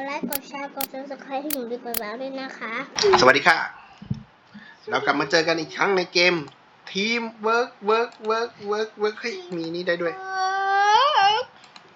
ดไลค์กดแชร์กดซับสไครต์ให้หนูดีกว่าแล้วด้วยนะคะ สวัสดีค่ะ เรากลับมาเจอกันอีกครั้งในเกมทีมเวิร์กเวิร์กเวิร์กเวิร์กเวิร์กเฮ้ยมีนี่ได้ด้วย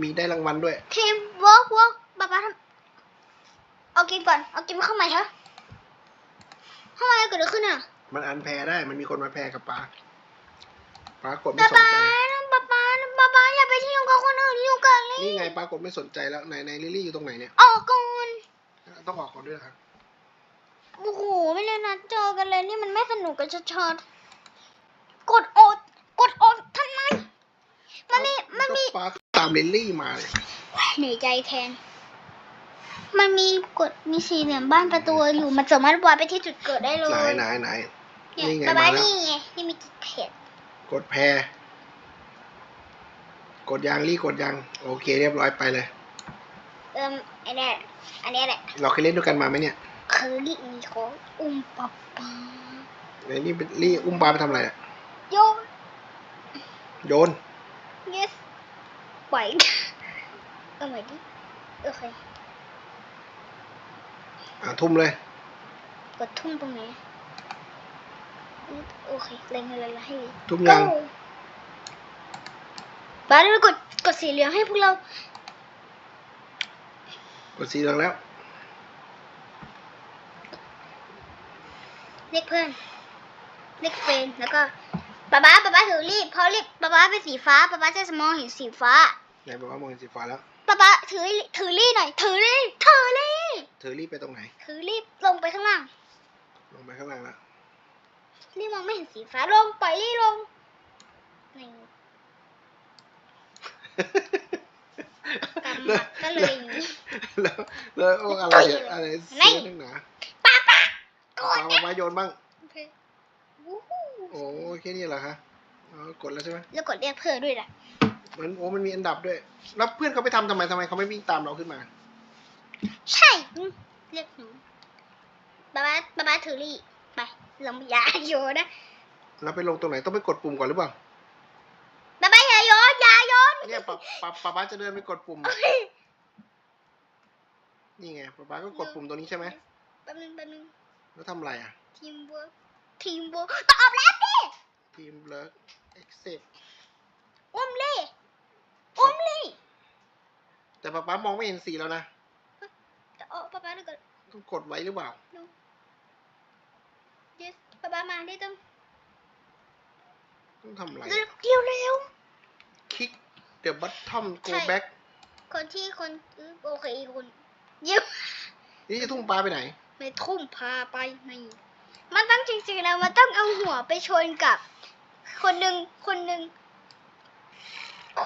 มีได้รางวัลด้วย ทีมวอล์กวอล์กป๊าป๊าทำเอาเกมก่อน เอาเกมเข้ามาเถอะทำไมเกิดอะไรขึ้นอะ มันอันแพ้ได้ มันมีคนมาแพ้กับป้าป้ากดไม่ป๊าสนป๊าใจ กับคนอื่นยุ่งกันเลยนี่ไงป้ากดไม่สนใจแล้วไหนไหนลิลลี่อยู่ตรงไหนเนี่ย ออกก่อนต้องออกก่อนด้วยนะครับโอ้โหไม่เลยนะเจอกันเลยนี่มันไม่สนุกกันชัดๆกดอดกดอดทำไมมันมีมันมีก็ป้าตามลิลลี่มาเลยเหนื่อยใจแทน มันมีกดมีสี่เหลี่ยมบ้านประตูอยู่มันสามารถวาดไปที่จุดเกิดได้เลไหนยไหนไหนเนี่ยนี่ไงป๊ามาป๊าแล้วนี่ไงนี่มีจุดเขตกดแพ้ กดยังลี่กดยังโอเค เรียบร้อยไปเลย เอิ่มอันเนี้ยอันเนี้ยแหละเราเคยเล่นด้วยกันมาไหมเนี่ยคือนี่มีของอุ้มป๊าป๊าไหนนี่เป็นลี่อุ้มปลาไปทำอะไรอะโยนโยน yes ปล่อยเอาใหม่ดิโอเคอะทุ่มเลย กดทุ่มตรงไหนโอเคเล็งอะไรให้ดีทุ่มยัง Go บ้านเรากดกดสีเหลืองให้พวกเรา กดสีเหลืองแล้ว เรียกเพื่อน เรียกเฟรนด์แล้วก็ป๊าป๊าป๊าป๊าถือรีบพอรีบป๊าป๊าเป็นสีฟ้าป๊าป๊าจะมองเห็นสีฟ้าไหนบอกว่ามองเห็นสีฟ้าแล้วป๊าป๊าถือถือรีบหน่อยถือรีบถือรีบเธอรีบไปตรงไหน ถือรีบลงไปข้างล่าง ลงไปข้างล่างแล้วรีบมองไม่เห็นสีฟ้าลงปล่อยรีบลงนี่ก ก็เลยนี้แล้วแล้วอาอะไรอะไรเสียนึงนาป๊าป๊ากปดลามาโยนบ้างโอเคโอ้แค่นี้เหรอคะกดแล้วใช่ไหมแล้วกดเรียกเพื่อด้วยล่ะมันโอ้มันมีอันดับด้วย แล้วเพื่อนเขาไปทำทำไมทำไมเขาไม่วิ่งตามเราขึ้นมา ใช่เรียกหนูป๊าป๊าป๊าป๊าถือรีบไปลงยาโยนนะแล้วไปลงตรงไหนต้องไปกดปุ่มก่อนหรือเปล่า ป๊าป๊าอย่าโยนอย่าโยน เนี่ยป้าป้าป้าป้าจะเดินไปกดปุ่ม นี่ไงป้าป้าก็กดปุ่มตัวนี้ใช่ไหมแป๊บนึงแป๊บนึงแล้วทำอะไรอะ ทีมเวิร์กทีมเวิร์กตอบแล้วดิทีมเลิกเอ็กเซปอุ้มลี่อุ้มลี่แต่ป้าป้ามองไม่เห็นสีแล้วนะโอ้ป๊าป๊าดูก่อนต้องกดไว้หรือเปล่าดู yes ป๊าป๊ามาได้ต้องต้องทำอะไรเร็วเร็วคลิก the bottom go ใช่ back คนที่คนอื้อโอเคคนเยี่ยมนี่จะทุ่งปลาไปไหน ไม่ทุ่มพาไปนี่มันต้องจริงๆแล้วมันต้องเอาหัวไปชนกับ คนหนึ่งคนหนึ่ง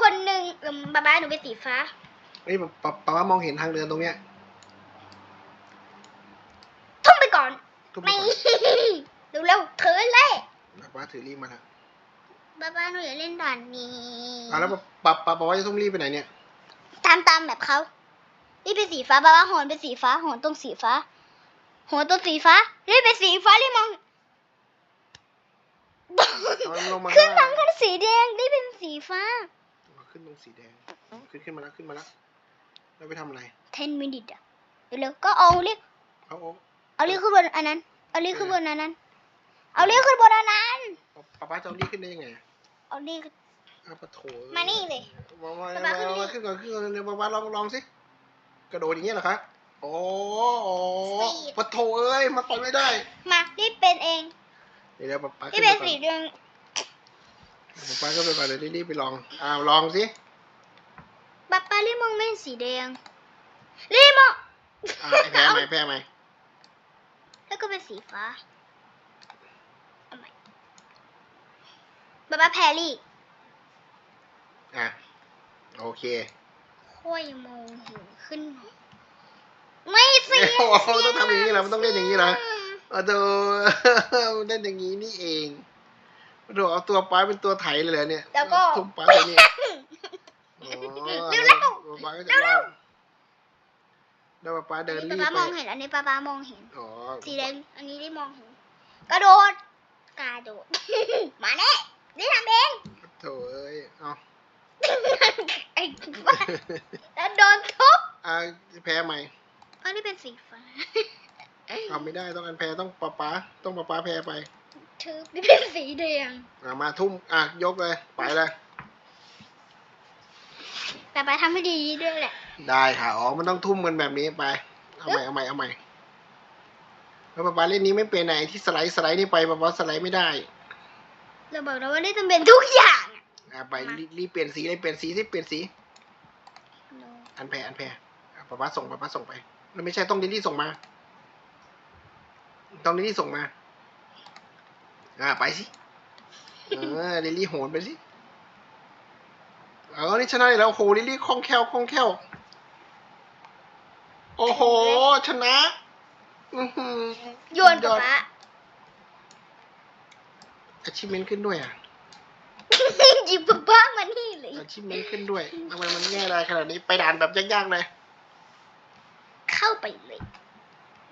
คนหนึ่งเอมป๊าป๊าหนูเป็นสีฟ้านี่ป้าป้าป้ามองเห็นทางเดินตรงเนี้ยทุ่มไปก่อนทุ่มไปไม่ก่อนเร็วๆเถินเลยป้าป้าถือรีบมาแล้วป๊าป๊าหนูอย่าเล่นด่านนี้อะแล้ว ป้าป้าป้าว่าจะทุ่มรีบไปไหนเนี่ย ตามตามแบบเขานี่เป็นสีฟ้าป๊าป๊าหอนเป็นสีฟ้าหอนตรงสีฟ้าหอนตรงสีฟ้านี่เป็นสีฟ้ารีบมองลงมาขึ้นหลังคันสีแดงนี่เป็นสีฟ้า ขึ้นตรงสีแดง ขึ้นขึ้นมาแล้วขึ้นมาแล้วแล้วไปทำอะไร 10 minutes อะเร็วๆก็เอาเรียกเอาเอาเอาเรียกขึ้นบนอันนั้น เอาเรียกขึ้นบนอันนั้น เอาเรียกขึ้นบนอันนั้นป้าป้าจะเอารีบขึ้นได้ยังไงเอาเรียก อาปะโถมานี่เลย มามาป๊าป๊าขึ้นมานี่มาขึ้นก่อนขึ้นก่อนเดี๋ยวป้าป้าลองลองสิ กระโดดอย่างเงี้ยเหรอคะโอ้โอ้ปะโถเอ้ย มาต่อยไม่ได้ มารีบเป็นเองเดี๋ยวเดี๋ยวป้าป้ารีขึ้บนเป็ไปนก่อนสีแดงป้าป้าก็ไปก่อนเดี๋ยวรีบๆไปลอง อ้าวลองสิ ป๊าป๊ารีบมองไม่เห็นสีแดงรีบมองอ่าแพ้ไหมแพ้ไหมแล้วก็เป็นสีฟ้าเอาใหม่ป๊าป๊าแพรรี่ อะ โอเคค่อยมองเห็นขึ้นหน่อยไม่สิโอ้โหต้องทำอย่างนี้เหรอมันต้องเล่นอย่างนี้เหรอโอ้โหเล่นอย่างนี้นี่เองโอ้โหเอาตัวป้าเป็นตัวไถเลยเหรอเนี่ยแล้วก็ทุ่มป้าตัวนี้อ๋อเร็วๆป้าก็จะรอดแล้วป้าเดินอันรีนี้บป๊าป๊ามไปองเห็นอันนี้ป๊าป๊ามองเห็นอ๋อสีแดงอันนี้ได้มองเห็นกระโดดกระโดดมาเน่นี่ทำเองโถเอ้ยเอา ไอ้บ้าแล้วโดนทุบอ่าแพ้ไหมอันนี้เป็นสีฟ้าเอาไม่ได้ต้องอันแพรต้องปะป๊าต้องปะป๊าแพรไปถือนี่เป็นสีแดงอะมาทุ่มอะยกเลยไปเลยแต่ไปทำให้ดีด้วยแหละ ได้ค่ะอ๋อมันต้องทุ่มกันแบบนี้ไป เอาใหม่เอาใหม่เอาใหม่แล้วปะป๊าเล่นนี้ไม่เป็นไหนที่สไลด์สไลด์นี่ไปปะป๊าสไลด์ไม่ได้เราบอกแล้วว่านี่ต้องเป็นทุกอย่าง อะอะไปมารีรีบเปลี่ยนสีเลยเปลี่ยนสีสิเปลี่ยนสี อันแพรอันแพรอะป๊าป๊าส่งป๊าป๊าส่งไปแล้วไม่ใช่ต้องลิลลี่ส่งมา ต้องลิลลี่ส่งมา อ่าไปสิ เออลิลลี่โหนไปสิ เออ นี่ชนะอีกแล้วโอ้โหลิลลี่คล่องแคล่วคล่องแคล่ว โอ้โห ชนะอือหือโยนป๊าป๊า achievement ขึ้นด้วยอะ หยิบป๊าป๊ามานี่เลย achievement ขึ้นด้วยทำไมมันง่ายได้ขนาดนี้ไปด่านแบบยากๆเลยเข้าไปเลย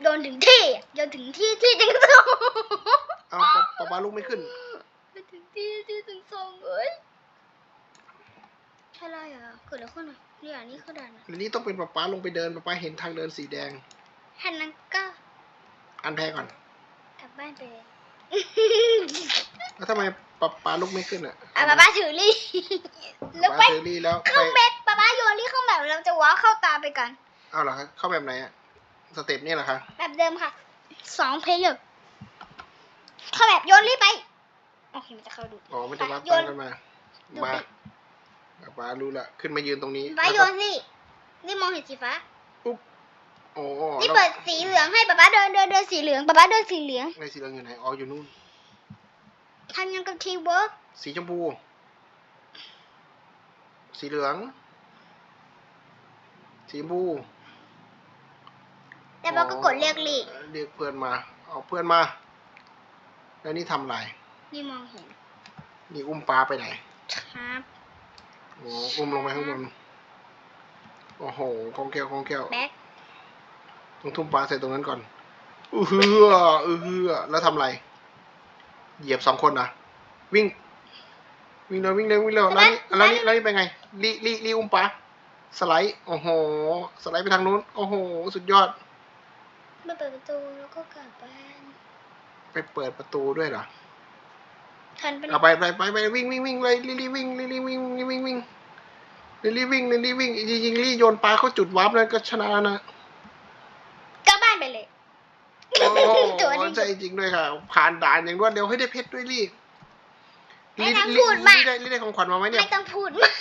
โยนถึงที่อะโยนถึงที่ที่ถึงสองเอาป๊าป๊าป๊าลูกไม่ขึ้นไปถึงที่ที่ถึงสองเลยใช่ไรอะเกิดอะไรขึ้นอะเนี่ยนี่คือด่านอะลิลลี่ต้องเป็นป๊าป๊าลงไปเดินป๊าป๊าเห็นทางเดินสีแดงท่านนั้นก็ อันแพรก่อนกลับบ้านไปเลยแล้วทำไม ป๊าป๊าลูกไม่ขึ้นอะอะป๊าป๊าถือลี่แล้วป๊าไปเซอรี่แล้วเข้าไปเม็ดป๊าป๊าโยนลี่เข้าแบบเราจะว้าเข้าตาไปกันเอาเหรอคะเข้าแบบไหนอะสเต็ปนี่เหรอคะแบบเดิมค่ะสองเพลย์เลยเข้าแบบโยนลี่ไปโอเคมันจะเข้าดูอ๋อมันจะรับโยตังนกันมาดูมาดิป๊าป๊ารู้ละขึ้นมายืนตรงนี้ป๊าแล้วโยก็นสินี่มองเห็นสีฟ้าปุ๊บโอ้นี่แล้วเปิดสีเหลืองให้ป๊าป๊าเดินเดินเดินสีเหลืองป๊าป๊าเดินสีเหลืองในสีเหลืองอยู่ไหนอ๋ออยู่นู่น ทำยังกับทีเวิร์กสีชมพู สีเหลือง สีชมพูแต่ป๊าก็กดเรียกลี่อ๋อเรียกเพื่อนมา เอาเพื่อนมา แล้วนี่ทำอะไร นี่มองเห็น นี่อุ้มปลาไปไหน ครับ โอ้อุ้มลงไปข้างบน โอ้โหกองแก้วกองแก้วแบ็คต้องทุ่มปลาใส่ตรงนั้นก่อนอือเฮืออือเฮือแล้วทำอะไร เหยียบสองคนนะวิ่ง วิ่งเร็ววิ่งเร็ววิ่งเร็วแล้วนี่แล้วนี่แล้วนี่เป็นไงรีรีรีอุ้มปลาสไลด์โอ้โหสไลด์ไปทางนู้นโอ้โห สุดยอดมาเปิดประตูแล้วก็กลับบ้านไปเปิดประตูด้วยเหรอทันเป็นเอาไปไปไปไปวิ่งวิ่งวิ่งเลยลิลี่วิ่งลิลี่วิ่งลิลี่วิ่งวิ่งลิลี่วิ่งลิลี่วิ่งจริงๆลิลี่โยนปลาเข้าจุดวาร์ปแล้วก็ชนะนะ กลับบ้านไปเลย โอ้โห ตัวนี้ ใช่จริงด้วยค่ะ ผ่านด่านอย่างรวดเร็วให้ได้เพชรด้วยลี่ไม่ต้องพูดมากลี่ได้ลี่ได้ของขวัญมาไหมเนี่ยไม่ต้องพูดมาก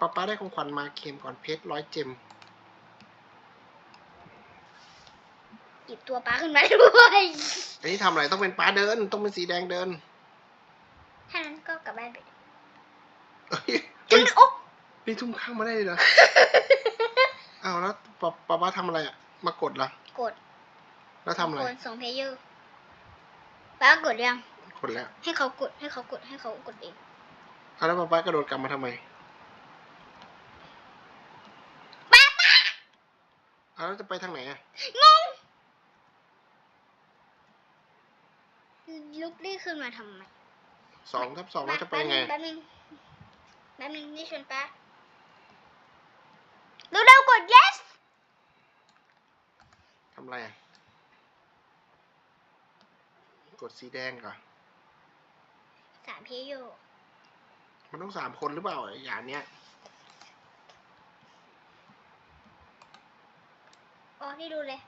ป้าป้าได้ของขวัญมาเค็มก่อนเพชรร้อยเจมหยิบตัวปลาขึ้นมาด้วยอันนี้ทำอะไรต้องเป็นปลาเดิน ต้องเป็นสีแดงเดินถ้านั้นก็กลับบ้านไปเลยเฮ้ยถึงโอ๊ะนี่ทุ่มข้างมาได้เลยเหรออ้าวแล้วป้าป้าป้าทำอะไรอะ มากดเหรอกด แล้วทำอะไรคนสองเพลเยอร์ป้ากดยัง กดแล้วให้เขากดให้เขากดให้เขากดเองอ้าวแล้วป้าป้ากระโดดกลับมาทำไมป้าป้าอ้าวแล้วจะไปทางไหนอะงงลุกนี่ขึ้นมาทำไมสองทับสองแล้วจะไปไงแป๊บนึงแป๊บนึงนี่ชวนป้าเร็วๆกด yes ทำอะไรอะ กดสีแดงก่อนสามเพลเยอร์มันต้องสามคนหรือเปล่าไอ้อย่างเนี้ยอ๋อที่ดูเลย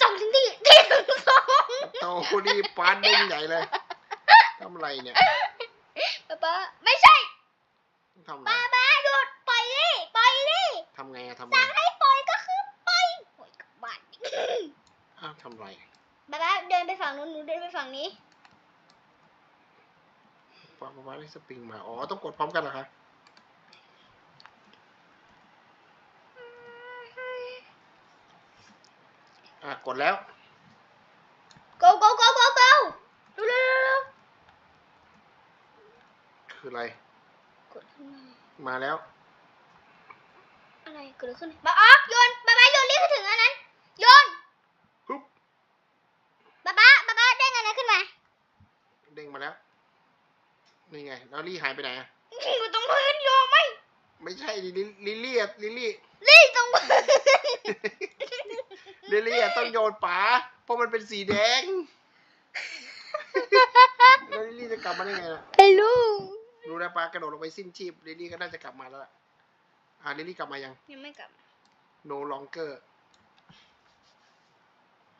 สองถึงที่ที่ถึงสองโตดีปานเด้งใหญ่เลยทำอะไรเนี่ยป้าป้าไม่ใช่ทำอะไรป้าป้าหยุดปล่อยดิปล่อยดิทำไงอะทำไงสั่งให้ปล่อยก็คือปล่อยปล่อยกลับบ้านอ้าวทำไร ป้าป้าเดินไปฝั่งนู้นหนูเดินไปฝั่งนี้ป้าป้าได้สปริงมา อ๋อ ต้องกดพร้อมกันเหรอคะ อะ กดแล้ว go go go go go เร็วเร็วเร็วเร็วคืออะไร กดขึ้นมามาแล้ว อะไรเกิดอะไรขึ้นป้าออกโยนป้าป้าโยนรีบไปถึงอันนั้นโยน ปุ๊บ ป้าป้าป้าป้าเด้งอันนั้นขึ้นมา เด้ งมาแล้ว นี่ไง แล้วลี่หายไปไหนอะอยู่ตรงพื้นโยนไหมไม่ใช่ลิลลิลลี่อะลิลลี่ รีบตรงพื้นลิลลี่อะต้องโยนป๋าเพราะมันเป็นสีแดง แล้วลิลลี่จะกลับมาได้ไงล่ะ ไอ้ลูกดูนะป๋ากระโดดลงไปสิ้นชีพลิลลี่ก็น่าจะกลับมาแล้วล่ะอ่าลิลลี่กลับมายัง ยังไม่กลับ no longer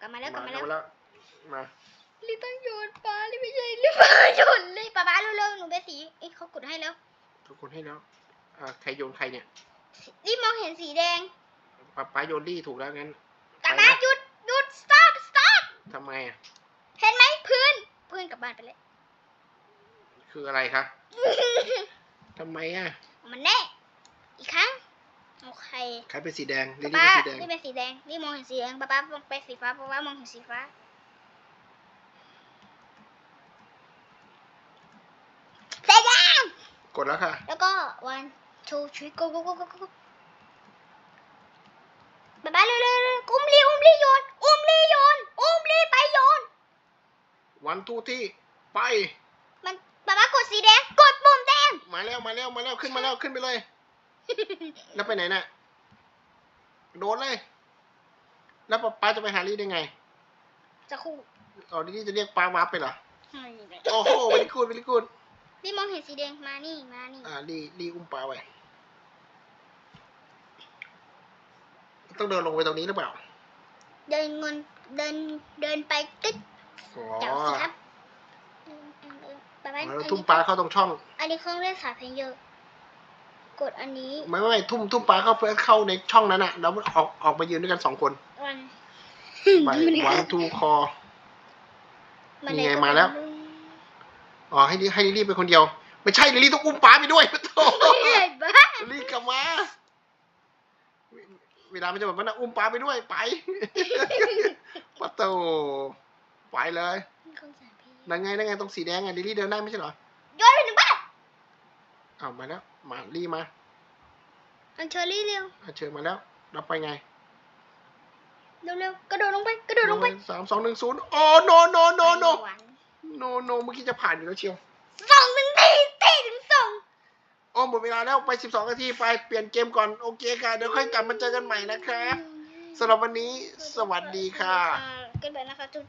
กลับมาแล้วกลับมาแล้วแล้วมา ลิต้องโยนปลาลิไม่ใช่ลิปลาโยนเลยป้าป้าเร็วๆหนูไปสีเอ้ยเขากดให้แล้วทุกคนให้แล้วอ่าใครโยนใครเนี่ยลิมองเห็นสีแดงป๋าป๋าโยนลี่ถูกแล้วงั้นป้าไปป้านะหยุดหยุด stop stop ทำไมอะเห็นไหมพื้นพื้นกลับบ้านไปเลยคืออะไรคะทำไมอะมันแน่อีกครั้งโอเคใครเป็นสีแดงลิลป้าลี่ป้าเป็นสีแดงลิเป็นสีแดงลิมองเห็นสีแดงป้าป้ามองไปสีฟ้าป้าป้ามองเห็นสีฟ้าสีแดง กดแล้วค่ะ แล้วก็ one two three go go go go go บ๊ายบายเร็วเร็วเร็วอุ้มลีอุ้มลีโยน อุ้มลีโยน อุ้มลีไปโยน วันทูที่ไป มันบ๊ายบายกดสีแดง กดปุ่มแดง มาแล้วมาแล้วมาแล้วขึ้นมาแล้วขึ้นไปเลย แล้วไปไหนน่ะ โดนเลย แล้วป๊าป๊าจะไปหาลี่ได้ไง จะคู่อ๋อลี่จะเรียกป๊าวาร์ปไปเหรอ โอ้โหวิลิกูดวิลิกูด นี่มองเห็นสีแดงมานี่มานี่อ่าลี่ลี่อุ้มป๊าไว้ต้องเดินลงไปตรงนี้หรือเปล่า เดินเงินเดินเดินไปตึ๊ดอ๋อเจ้าสิครับบ๊ายบายแล้วทุ่มปลาเข้าตรงช่อง อันนี้เครื่องเล่นสายเพลงเยอะ กดอันนี้ ไม่ไม่ไม่ทุ่มทุ่มปลาเข้าไปเข้าในช่องนั้นอะแล้วมันออกออกมายืนด้วยกันสองคนวันไปวันทูคอมันนี่ไงเลยมาแล้ว อ๋อให้ลิให้ลิลลี่เป็นคนเดียว ไม่ใช่ลิลลี่ต้องอุ้มปลาไปด้วยโถ่เฮ้ยบ้าลิลลี่กลับมาเวเวลามันจะแบบนั้นนะอุ้มปลาไปด้วยไปปะโตไปเลยเครื่องสายเพลงนั่นไงนั่นไงตรงสีแดงไงลิลลี่เดินได้ไม่ใช่เหรอโยนไปหนึ่งบ้านอ้าวมาแล้วมาลี่มาอันเชอรี่เร็วอะเชิญมาแล้วรับไปไงเร็วเร็วกระโดดลงไปกระโดดลงไปสามสองหนึ่งศูนย์โอ้โนโนโนโนหวาน โนโนเมื่อกี้จะผ่านอยู่แล้วเชียวสองหนึ่งตีตีถึงสองโอ้หมดเวลาแล้วไป12นาทีไปเปลี่ยนเกมก่อนโอเคค่ะเดี๋ยวค่อยกลับมาเจอกันใหม่นะคะสำหรับวันนี้สวัสดีค่ะ กันไปนะคะจุ